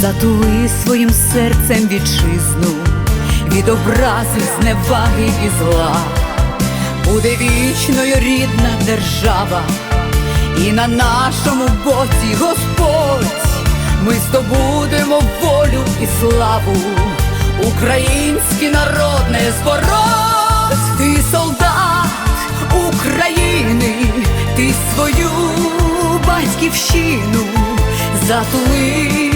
затули своїм серцем вітчизну. Від образи, зневаги і зла, буде вічною рідна держава, і на нашому боці Господь, ми здобудемо волю і славу, український народ не збороть, ти солдат України, ти свою батьківщину затулив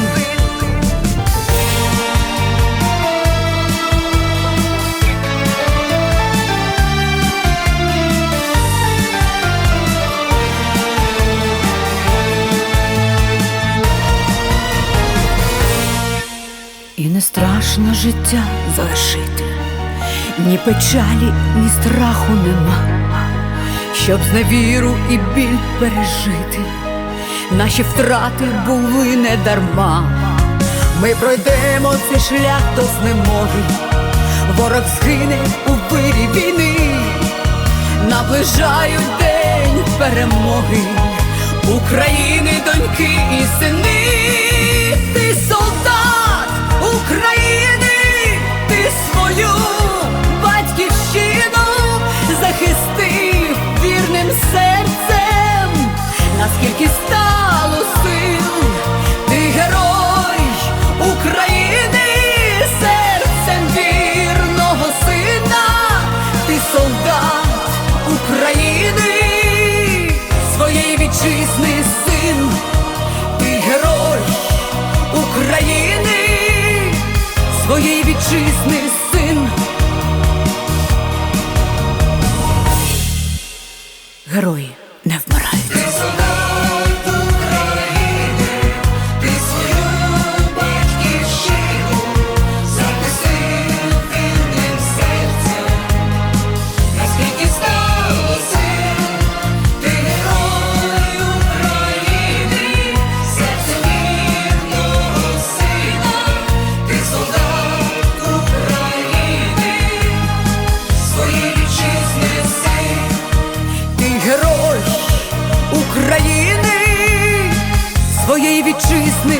Страшно життя залишити, ні печалі, ні страху нема, щоб зневіру і біль пережити, наші втрати були не дарма. Ми пройдемо цей шлях до знемоги, ворог згине у вирі війни, наближають день перемоги, України, доньки солдат України, своєї вітчизни син, ти герой України, своєї вітчизни Герой України, своєї вітчизни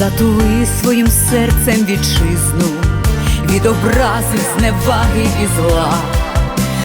затули своїм серцем вітчизну від образи, зневаги і зла.